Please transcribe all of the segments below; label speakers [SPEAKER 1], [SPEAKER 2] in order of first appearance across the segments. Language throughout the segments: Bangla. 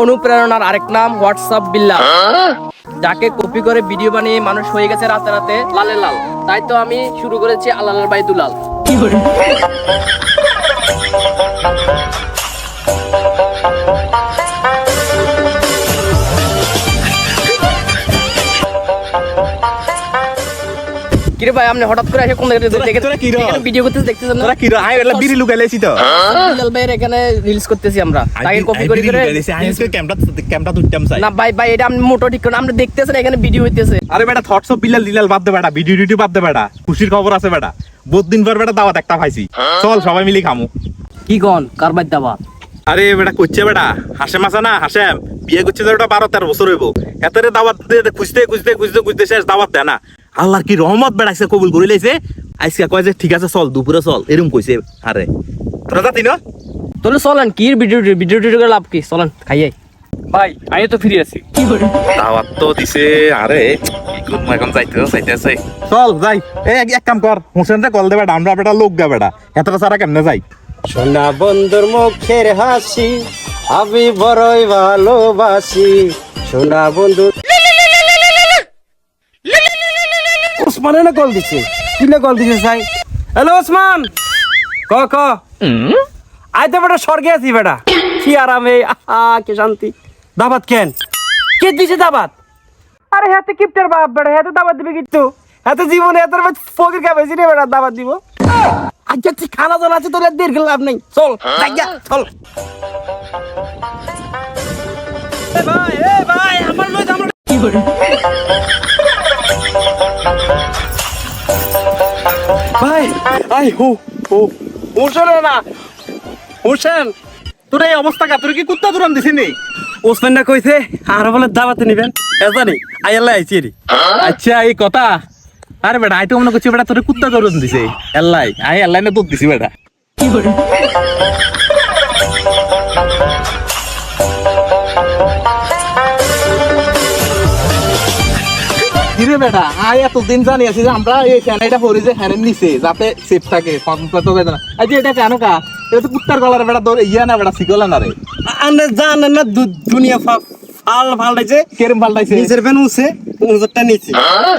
[SPEAKER 1] অনুপ্রেরণার আরেক নাম হোয়াটসঅ্যাপ বিল্লা যাকে কপি করে ভিডিও বানিয়ে মানুষ হয়ে গেছে রাতে রাতে লালে লাল। তাই তো আমি শুরু করেছি আলালাল বাই দুলাল কিরে ভাই আপনি হঠাৎ করে এসে কোন দেখে-
[SPEAKER 2] তোরা কি
[SPEAKER 1] ভিডিও করতেছে দেখতেছেন
[SPEAKER 2] তোরা কি রে? আয় এলা বিড়ি লুকাইলেছি তো।
[SPEAKER 1] দুলাল ভাইয়ের এখানে রিলস করতেছি আমরা। তাকে কপি করে করে
[SPEAKER 2] ক্যামেরা তুলতাম চাই।
[SPEAKER 1] না ভাই ভাই এটা আপনি মোটো ঠিক করেন। দেখতেছেন এখানে ভিডিও হইতেছে।
[SPEAKER 2] আরে বেটা থটস অফ দিলাল বাদ দে বেটা। ভিডিও টিডিও বাদ দে বেটা। খুশির খবর আছে বেটা। বহুত দিন পর বেটা দাওয়াত একটা পাইছি। চল সবাই মিলে খামু।
[SPEAKER 1] কি কন? কারবার দাবা
[SPEAKER 2] আরে বেটা করছে বেটা হাসেম আছে না? হাসেম বিয়ে করছে ওটা বারো তেরো বছর হইব। এতেরে দাওয়াত দিয়ে খুঁজতে খুঁজতে খুঁজতে খুঁজতে শেষ দাওয়াত দেয় না। আল্লাহর কি রহমত বেড়াইছে কবুল করে লাইছে? আইসকা কয় যে ঠিক আছে চল দুপুরে চল এরকম কইছে আরে তোরা জাতি না
[SPEAKER 1] তাহলে চলেন কি ভিডিও ভিডিও টিডিও করে লাভ কি? চলেন খাইয়াই
[SPEAKER 3] ভাই আমি তো ফ্রি আছি।
[SPEAKER 2] দাওয়াত তো দিছে আরে এখন যাইতে যাইতে আছে। চল যাই। এই এক- কাম কর হোসেন রে কল দেবে আমরা বেটা লোক গা বেটা। এতটা সারা কেমনে যাই?
[SPEAKER 4] সোনা বন্ধুর মুখের হাসি আমি বড়ই ভালোবাসি। সোনা বন্ধু ওসমানে না কল দিছে। কি না কল দিছে সাই হ্যালো, ওসমান! ক ক। আই তো বেটা, স্বর্গে আছি বেটা। কি আরামে আহা, কি শান্তি। দাবাত কেন? কে দিছে দাবাত? আরে হাতে কিপটার বাপ বেটা হাতে দাবাত দিবে কিন্তু। হাতে জীবনে এত ফকির কা বেশি রে বেটা, দাবাত দিব। আচ্ছা তুই খানা জল আছে, তোর দেড় লাভ নেই। চল জায়গা চল। ভাই, এ ভাই, আমার লই আমার ভাই আই হু হো। হুসেন না। হোসেন
[SPEAKER 2] তোর এই অবস্থা কা? তোর কি কুত্তা দুরান দিছি নি?
[SPEAKER 4] ওসমান না কইছে আর বলে দাবাতে নিবেন। এজানি আই আল্লাহ আইছি রে।
[SPEAKER 2] আচ্ছা এই কথা। আরে বেটা আই তো মনে করছি বেটা তোর কুত্তা দুরান দিছে। এল্লাই আই এল্লাই না দুধ দিছি বেটা। কিরে বেটা? আই এতদিন জানি আছি যে আমরা এই পরি যে ফ্যানের নিচে যাতে সেফ থাকে না। আচ্ছা এটা কেন কা? এটা তো কুত্তার গলার বেটা তোর ইয়া না বেটা শিকলা না রে।
[SPEAKER 4] জানেন না দুনিয়া ফা ফাল ফালটাইছে।
[SPEAKER 2] কেরম
[SPEAKER 4] নিজের ফ্যান উঠছে নিচে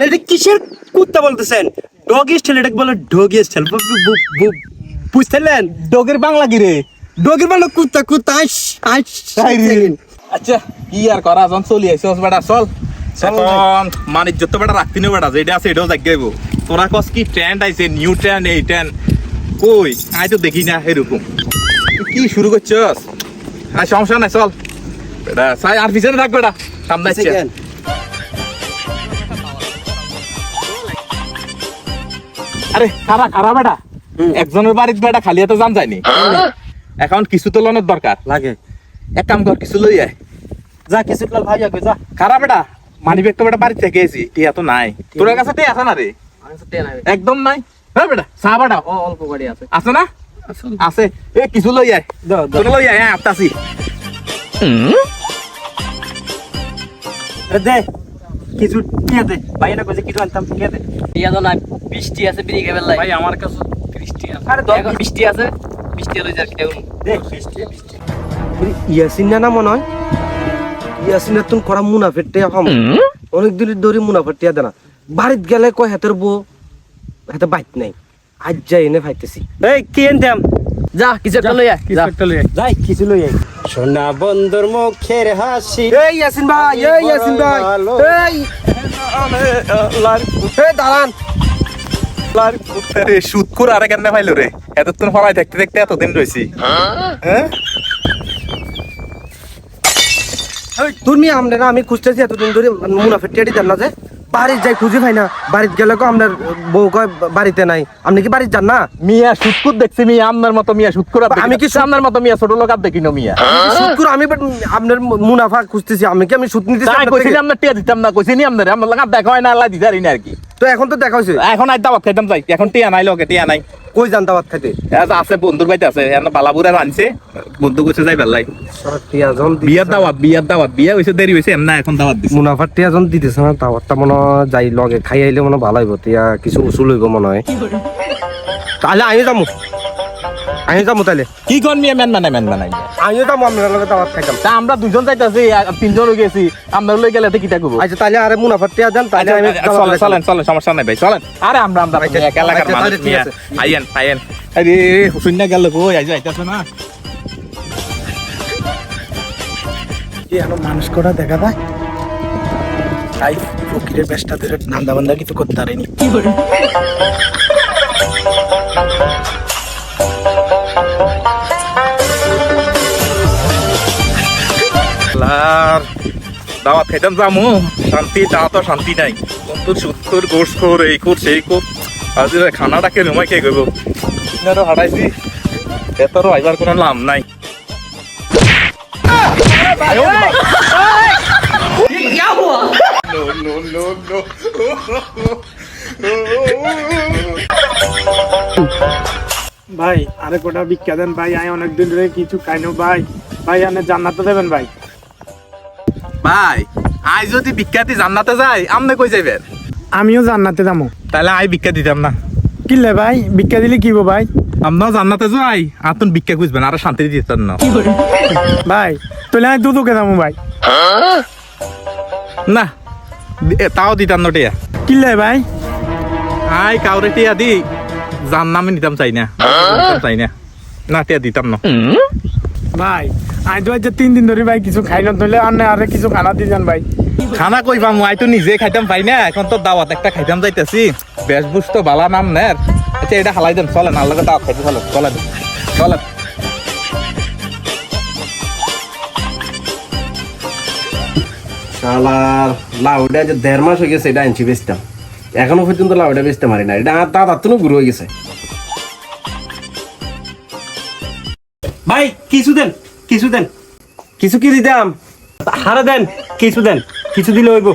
[SPEAKER 4] এটা কিসের কুত্তা বলতেছেন? ডগি স্টাইল এটাকে বলে ডগি স্টাইল বুঝতেলেন?
[SPEAKER 2] ডগের বাংলা কি রে?
[SPEAKER 4] ডগি বলে কুত্তা কুত্তা আইস আইস
[SPEAKER 2] আচ্ছা কি আর করা যখন চলি আইসস বেটা চল। এখন মান ইজ্জত তো বেটা রাখতি না বেটা যেটা আছে এটাও জাগাইব তোরা কস কি ট্রেন্ড আইছে নিউ ট্রেন্ড এই ট্রেন্ড কই? আই তো দেখি না এরকম। কি শুরু করছস? আর সমস্যা নাই চল। বেটা সাই আর পিছনে থাক বেটা সামনে আসছে। আরে খারা খারা বেটা। একজনের বাড়িতে বেটা খালি এত জান যায়নি। এখন কিছু তো লোনের দরকার।
[SPEAKER 4] লাগে।
[SPEAKER 2] এক কাম কর কিছু লই আয়।
[SPEAKER 4] যা কিছু কাল ভাই যা।
[SPEAKER 2] খারাপ বেটা মানি ব্যাগ তো বেটা বাড়ি থেকে এসি টিয়া তো নাই। তোর কাছে টিয়া আছে না রে? একদম নাই? হ্যাঁ বেটা চা বেটা
[SPEAKER 1] ও অল্প গাড়ি আছে।
[SPEAKER 2] আছে না? আছে। এ কিছু লই আয়। তোর লই আয় হ্যাঁ
[SPEAKER 4] দে। কিছু টিয়া দে। ভাই না কইছে কিছু আনতাম টিয়া দে।
[SPEAKER 1] ইয়া তো নাই বৃষ্টি আছে বিড়ি লাই
[SPEAKER 3] ভাই আমার কাছে ত্রিশটি আছে।
[SPEAKER 4] আরে
[SPEAKER 1] এখন বৃষ্টি আছে। বৃষ্টি লই যার কি দেখুন
[SPEAKER 4] দে। ইয়াসিন না মনে হয়? ইয়াসিন তুমি করা মুনাফের টিয়া পাম। অনেক দিনের ধরে মুনাফের টিয়া দেনা। বাড়িত গেলে কয় হাতের বউ হাতে বাইত নাই। আজ যাই এনে ফাইতেছি এই কি এনতাম
[SPEAKER 1] যা কিছু একটা লই আয়
[SPEAKER 3] কিছু একটা লই আয়।
[SPEAKER 4] যাই কিছু লই আই সোনা বন্ধুর মুখের হাসি। এই ইয়াসিন ভাই এই ইয়াসিন ভাই। এই। এই দাঁড়ান।
[SPEAKER 2] সুদ করে আরে কেন পাইলো রে? এতক্ষণ ফলাই দেখতে দেখতে এতদিন রয়েছি হ্যাঁ?
[SPEAKER 4] তুমি আমরা না আমি খুঁজতেছি এতদিন ধরে মুনাফের টিয়াটি দেন না যে। বাড়ির যাই খুঁজে পাই না বাড়িতে গেলে কো আপনার বউ কয় বাড়িতে নাই। আপনি কি বাড়িতে যান না?
[SPEAKER 2] মিয়া সুদকুর দেখছি মিয়া আপনার মতো মিয়া সুদকুর
[SPEAKER 4] আমি কি
[SPEAKER 2] আপনার মতো মিয়া ছোট লোক আর দেখি না মিয়া।
[SPEAKER 4] সুদ করে? আমি আপনার মুনাফা খুঁজতেছি আমি কি আমি সুদ
[SPEAKER 2] নিতে
[SPEAKER 4] আপনার
[SPEAKER 2] টিয়া দিতাম না কইছি নি আপনার আমার লাগা দেখা হয় না আল্লাহ দিদারি না আর কি।
[SPEAKER 4] তো এখন তো দেখা হয়েছে
[SPEAKER 2] এখন আই দাওয়াত খাইতাম যাই। এখন টিয়া নাই লগে টিয়া নাই।
[SPEAKER 4] কই যান দাওয়াত খাইতে?
[SPEAKER 2] আছে বন্ধুর বাইতে আছে এখন বালাপুরে আনছে। বন্ধু কইছে যাই ভালো
[SPEAKER 4] লাগে জন
[SPEAKER 2] বিয়ার দাওয়াত বিয়ার দাওয়াত বিয়া হইছে দেরি হইছে এমনা এখন দাওয়াত দিছে।
[SPEAKER 4] মুনাফার টিয়া জন দিতেছে না দাওয়াতটা মনে যাই লগে খাই আইলে মনে ভালো হইব টিয়া কিছু উসুল হইব মনে হয়। তাহলে আমি যাব আমি যাব তাহলে
[SPEAKER 2] কি কোন মিয়া মেন মানে
[SPEAKER 4] আমিও যাব আপনার লগে দাওয়াত খাইতাম
[SPEAKER 2] তা আমরা দুজন যাইতাছি আর তিনজন হয়ে গেছি আমরা লই গেলে করব
[SPEAKER 4] আচ্ছা তাহলে আরে মুনাফার টিয়া দেন তাহলে আমি
[SPEAKER 2] চলেন চলেন চলেন সমস্যা নাই ভাই চলেন। আরে আমরা আমরা
[SPEAKER 4] আচ্ছা,
[SPEAKER 2] এক এলাকার
[SPEAKER 4] আচ্ছা,
[SPEAKER 2] মানুষ আইয়েন আইয়েন। আরে না গেল কই? আইজ আইতাছ না?
[SPEAKER 5] কি মানুষ করা দেখা যায় তাই ফকিরের বেশটা ধরে নান্দা বান্দা কিছু করতে পারেনি।
[SPEAKER 2] আর দাওয়াত খাইতাম যামু শান্তি, তা তো শান্তি নাই। কত সুত্তর কোর্স কর এই কোর সেই কোর আজ খানাটাকে রুমাই কে করব আরও হারাইছি এতরও আইবার কোনো লাভ নাই।
[SPEAKER 5] ভাই, আরে কোটা বিখ্যাত ভাই আমি অনেকদিন ধরে কিছু খাইনো ভাই। ভাই, আনে জান্নাতে দেবেন ভাই।
[SPEAKER 2] ভাই আই যদি বিখ্যাতি জান্নাতে যাই আমনে কই যাইবেন?
[SPEAKER 5] আমিও জান্নাতে যাব
[SPEAKER 2] তাহলে আই ভিক্ষা দিতাম না
[SPEAKER 5] কিনলে ভাই ভিক্ষা দিলে কি হব ভাই?
[SPEAKER 2] আমরাও জান্নাতে যাই আতুন ভিক্ষা খুঁজবেন আর শান্তি দিতেন না।
[SPEAKER 5] ভাই তাহলে আমি দুদুকে যাব ভাই।
[SPEAKER 2] না এ, তাও দিতাম না টিয়া।
[SPEAKER 5] কিনলে ভাই?
[SPEAKER 2] আই কাউরে টিয়া দি জান নামে নিতাম চাই না নিতাম চাই না। না টিয়া দিতাম না।
[SPEAKER 5] ভাই আমি তো আজ তিন দিন ধরে ভাই কিছু খাই না তাহলে আনে আরে কিছু খানা দিয়ে যান ভাই।
[SPEAKER 2] খানা কই পামু? আই তো নিজে খাইতাম পাই না। এখন তো দাওয়াত একটা খাইতাম যাইতেছি। বেশভূষ তো বালা নাম নের আচ্ছা এটা হালাই দেন চলেন আর লগে দাওয়াত খাইতে চলেন চলেন চলেন।
[SPEAKER 4] শালার লাউডা যে দেড় মাস হয়ে গেছে এটা আনছি বেচতাম। এখনও পর্যন্ত লাউডা বেচতে পারি না। এটা আর দাদা তো গুরু হয়ে গেছে। ভাই কিছু দেন। কিছু দেন। কিছু কি দিতাম হারে দেন কিছু দেন কিছু দিলে হইব।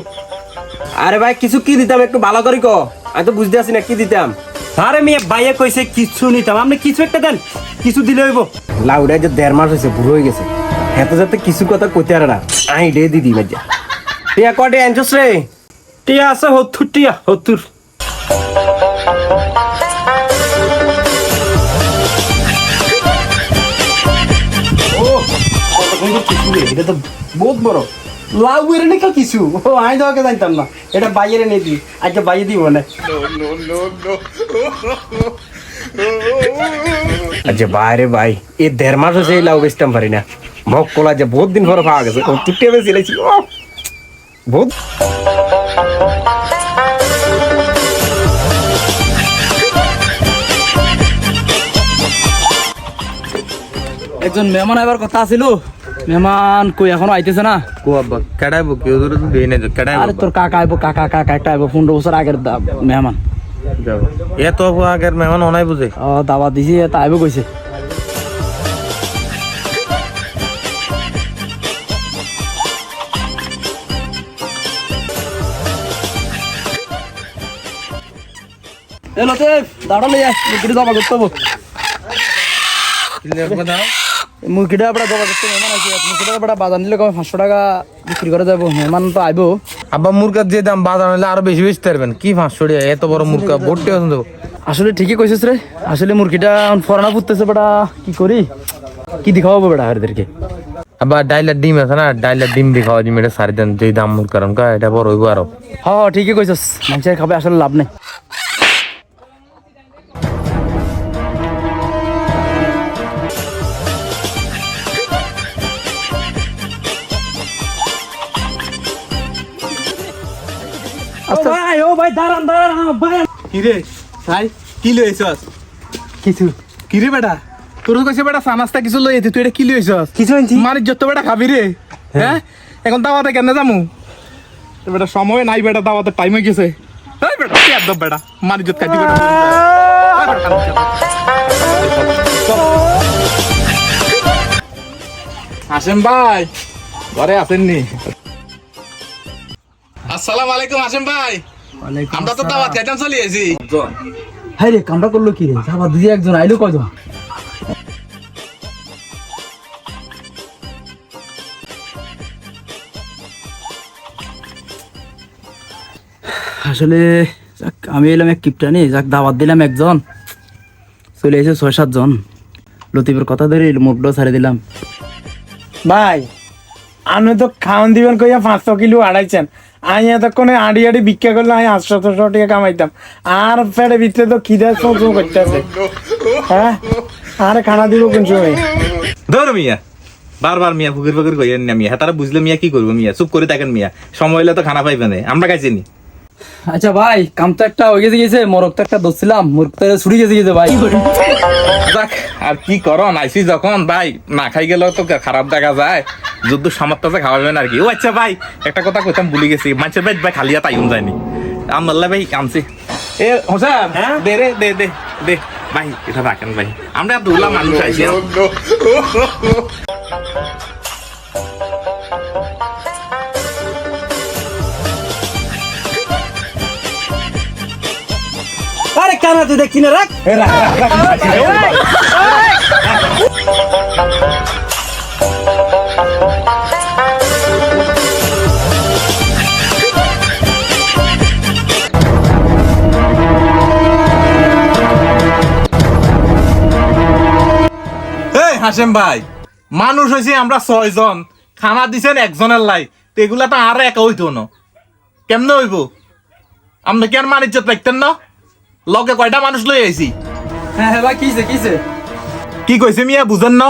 [SPEAKER 4] আরে ভাই কিছু কি দিতাম একটু ভালো করি ক আমি তো বুঝতে আছি না কি দিতাম আরে মেয়ে ভাইয়া কইছে কিছু নিতাম আপনি কিছু একটা দেন কিছু দিলে হইব। লাউডা যে দেড় মাস হয়েছে বুড়ো হয়ে গেছে। এত যাতে কিছু কথা কইতে আর না। আই ডে দিদি বাজা টিয়া কটে আনছস রে? টিয়া আছে সত্তর টিয়া সত্তর। এটা তো বহুত বড়। লাউ এর নাকি কিছু? ও আই তোমাকে জানতাম না। এটা বাইরে নিয়ে দি আজকে বাইরে দিব না। আচ্ছা বাইরে ভাই এই দেড় মাস হয়েছে এই লাউ বেচতাম পারি না। মগ কলা যে বহুত দিন পরে পাওয়া গেছে ও তুটে বেশি ও বহুত
[SPEAKER 6] একজন মেহমান আবার কথা আছিল। মেহমান কই এখনও আইতেছে না?
[SPEAKER 2] কো আব্বা কেডাইবো কেউ ধরে তো দেই না কেডাইবো
[SPEAKER 6] আরে তোর কাকা আইবো কাকা কাকা একটা আইবো পনেরো বছর আগের মেহমান।
[SPEAKER 2] এ তো আগের মেহমান অনাই বুঝে।
[SPEAKER 6] ও দাবা দিছি তা আইবো কইছে। এ লতিফ দাঁড়া লই আয় মুরগিটা জমা করতে হব। মুরগিটা আপনার জমা করতে মেহমান আছে। মুরগিটা আপনার বাজার নিলে কমে পাঁচশো টাকা বিক্রি করে যাব মেহমান তো আইবো
[SPEAKER 7] আব্বা মুরগার যে দাম বাজার হলে আরও বেশি বেশি পারবেন কি পাঁচশো টাকা এত বড় মুরগা ভর্তি আছে তো।
[SPEAKER 6] আসলে ঠিকই কইছিস রে। আসলে মুরগিটা ফরানা ফুটতেছে বেটা। কি করি কি দেখাবো বেটা এদেরকে
[SPEAKER 7] আব্বা ডাইলার ডিম আছে না ডাইলার ডিম দিয়ে খাওয়া ডিম এটা সারি দেন দাম এটা বড় হইব আরও
[SPEAKER 6] হ হ, ঠিকই কইছিস মানুষের খাবে আসলে লাভ নেই।
[SPEAKER 5] দাঁড়ান দাঁড়ান ভাই
[SPEAKER 2] কি রে ভাই কি লইছস
[SPEAKER 5] কিছু।
[SPEAKER 2] কি রে বেটা তোর কইছে বেটা সানাস্তা কিছু লই তুই এটা কি লইছস
[SPEAKER 5] কিছু আনছি।
[SPEAKER 2] মারি যত বেটা খাবি রে হ্যাঁ এখন দাওয়াতে কেন যামু? তো বেটা সময় নাই বেটা দাওয়াতে টাইম হয়ে গেছে। এই বেটা কি একদম বেটা? মারি যত খাইতি বেটা। হাসেম ভাই ঘরে আছেন নি? আসসালামু আলাইকুম হাসেম ভাই। আমরা তো দাওয়াত খাইতাম চলি আছি
[SPEAKER 6] হাই রে কামটা করল কি রে? যাবা দিদি একজন আইলো কয়জন? আসলে যাক আমি এলাম এক কিপটানি যাক দাওয়াত দিলাম একজন। চলে এসে ছয় সাতজন। লতিফের কথা ধরে মুখটাও ছাড়ে দিলাম।
[SPEAKER 5] ভাই আপনি তো খাওয়ান দিবেন কইয়া পাঁচশো কিলো আড়াইছেন। আমি এতক্ষণে আড়ি আড়ি ভিক্ষা করলে আমি আটশো ছশো টাকা কামাইতাম। আর পেটে ভিতরে তো খিদে চৌ করতেছে। হ্যাঁ? আরে খানা দিব কোন সময়?
[SPEAKER 2] ধর মিয়া। বারবার মিয়া ফুকির ফুকির কইয়েন না মিয়া। তারা বুঝলে মিয়া কি করব মিয়া? চুপ করে থাকেন মিয়া। সময় হলে তো খানা পাইবে না। আমরা খাইছি নি।
[SPEAKER 6] আচ্ছা ভাই কাম তো একটা হয়ে গেছে গেছে। মোরগ তো একটা ধরছিলাম। মোরগ তো ছুটি গেছে গেছে ভাই।
[SPEAKER 2] যাক আর কি করন আইসি যখন ভাই না খাই গেলেও তো খারাপ দেখা যায়। যুদ্ধ সামর্থ্য আছে খাওয়াবেন আর কি। ও আচ্ছা ভাই একটা কথা কইতাম ভুলে গেছি। মানুষের ভাই ভাই খালিয়া তাইন যায়নি। আমল্লা ভাই কামছি এ হোসেন দে রে দে দে দে। ভাই এটা রাখেন ভাই। আমরা দুলা মানুষ আইছি
[SPEAKER 4] কেন তুই দেখি না রাখ
[SPEAKER 2] হাসেম ভাই মানুষ হয়েছে আমরা ছয়জন। খানা দিছেন একজনের লাই। তো এগুলা তো আর একা হইতো না। কেমনে হইব? আপনি কি আর মানিজ্য দেখতেন না? লগে কয়টা মানুষ লই আইছি?
[SPEAKER 6] হ্যাঁ হ্যাঁ ভাই কিছে কিছে
[SPEAKER 2] কি কইছে মিয়া বুঝেন না?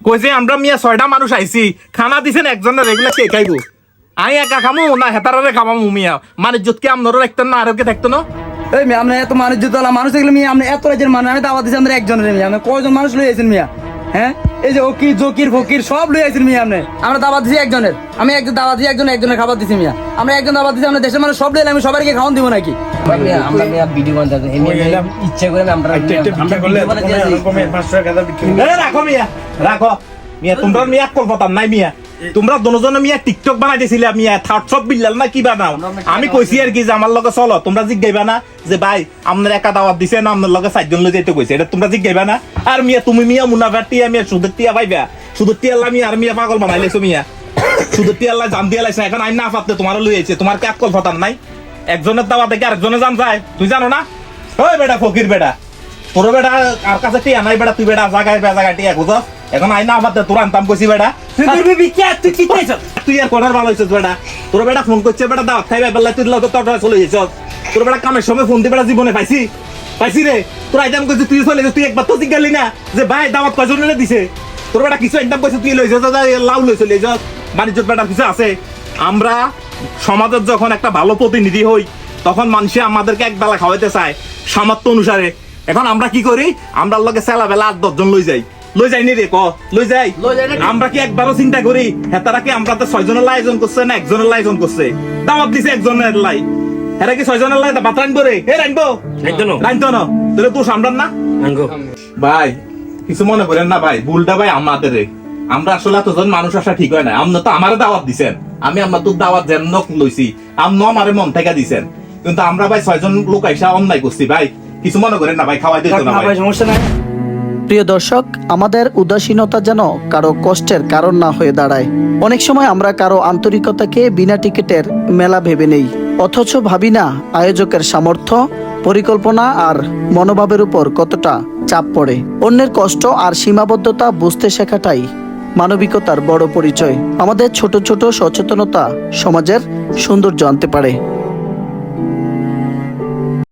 [SPEAKER 2] কইছে আমরা মিয়া ছয়টা মানুষ আইছি খানা দিছেন একজনের এগুলা কে খাইব? আই একা খামু না হেতারে খামামু মিয়া। মানিজ্যত কি আপনারও দেখতেন না আরও কে দেখতো না?
[SPEAKER 6] এই মিয়া আপনি এত মানুষ যদি মানুষ দেখলে মেয়ে আপনি এত রাজ্যের মানুষ আমি দাওয়া দিচ্ছি আমরা একজনের মেয়ে আপনি কয়জন মানুষ লই আছেন মিয়া? হ্যাঁ? এই যে ওকি জকির ফকির সব লই আইছেন মিয়া আপনি। আমরা দাওয়া দিছি একজনের। আমি একজন দাবা দিছি একজন একজনের খাবার দিছি মিয়া। আমরা একজন দাবা দিছি আমরা দেশের মানুষ সব লইলে আমি সবাইকে খাওয়ান দিব নাকি?
[SPEAKER 1] আমরা ভিডিও বানাতে ইচ্ছে করে আমরা
[SPEAKER 5] ভিক্ষা করলে পাঁচশো টাকা
[SPEAKER 2] রাখো মিয়া রাখো। মিয়া তোমরা মিয়া কলপতাম নাই মিয়া। তোমরা দুজনে মিয়া টিকটক বানাই দিছিলে মিয়া থার্ড সব বিল্লাল না কি বানাও? আমি কইছি আর কি যে আমার লগে চলো তোমরা জিজ্ঞাইবা না যে ভাই আপনার একা দাওয়াত দিছে না আপনার লগে চারজন লই যেতে কইছে? এটা তোমরা জিজ্ঞাইবা না? আর মিয়া তুমি মিয়া মুনাফার টিয়া মিয়া সুদের টিয়া পাইবা সুদের টিয়া মিয়া আর মিয়া পাগল বানাই লাইছো মিয়া। সুদের টিয়া আল্লাহ জান দিয়া লাইছে এখন আইন না পাতলে তোমার লই আইছে। তোমার কি আকল ফতান নাই? একজনের দাওয়াত দেখে আরেকজনে জান যায়। তুই জানো না? ওই বেটা ফকির বেটা। তোর বেটা আর কাছে টিয়া নাই বেটা তুই বেটা জাগায় জাগায় টিয়া খুঁজস এখন আইনা আমার তোর আনতাম কইছি বেটা
[SPEAKER 4] তুই করবি ভিক্ষা তুই কি চাইছ?
[SPEAKER 2] তুই আর কোনার ভালো হইছিস বেটা তোর বেটা ফোন করছে বেটা দাওয়াত খাইবে বেলা তুই লগে তোর চলে যাইছস। তোর বেটা কামের সময় ফোন দিয়ে বেটা জীবনে পাইছি। পাইছি রে। তোর আইতাম কইছে তুই চলে যাস তুই একবার তো জিজ্ঞালি না যে ভাই দাওয়াত লইলে দিছে? তোর বেটা কিছু একদম কইছে তুই লইছস লাউ লই চলে যাস। বাণিজ্য বেটার কিছু আছে। আমরা সমাজের যখন একটা ভালো প্রতিনিধি হই তখন মানুষে আমাদেরকে এক বেলা খাওয়াইতে চায় সামর্থ্য অনুসারে। এখন আমরা কি করি? আমরা লগে সেলা বেলা আট দশজন লই যাই। লই যাইনি রে ক লই যাই। আমরা কি একবারও চিন্তা করি? হেতারা কি আমরা তো ছয়জনের লাই আয়োজন করছে না একজনের লাই আয়োজন করছে? দাওয়াত দিছে একজনের লাই। হেরা কি ছয়জনের লাই? ভাত রানবো রে। হে রানবো রানতো না। তাহলে তুই সামরান না? ভাই কিছু মনে করেন না ভাই ভুলটা ভাই আমাদের রে। আমরা আসলে এতজন মানুষ আসা ঠিক হয় না। আপনি তো আমারে দাওয়াত দিছেন। আমি আমার তো দাওয়াত যেন লইছি। আপনি আমারে মন থেকে দিছেন। কিন্তু আমরা ভাই ছয়জন লোক আইসা অন্যায় করছি ভাই। কিছু মনে করেন না ভাই খাওয়াই দিত না ভাই
[SPEAKER 4] সমস্যা নাই।
[SPEAKER 8] প্রিয় দর্শক, আমাদের উদাসীনতা যেন কারও কষ্টের কারণ না হয়ে দাঁড়ায়। অনেক সময় আমরা কারও আন্তরিকতাকে বিনা টিকিটের মেলা ভেবে নেই। অথচ ভাবি না, আয়োজকের সামর্থ্য, পরিকল্পনা আর মনোভাবের উপর কতটা চাপ পড়ে। অন্যের কষ্ট আর সীমাবদ্ধতা বুঝতে শেখাটাই মানবিকতার বড় পরিচয়। আমাদের ছোট ছোট সচেতনতা সমাজের সৌন্দর্য আনতে পারে।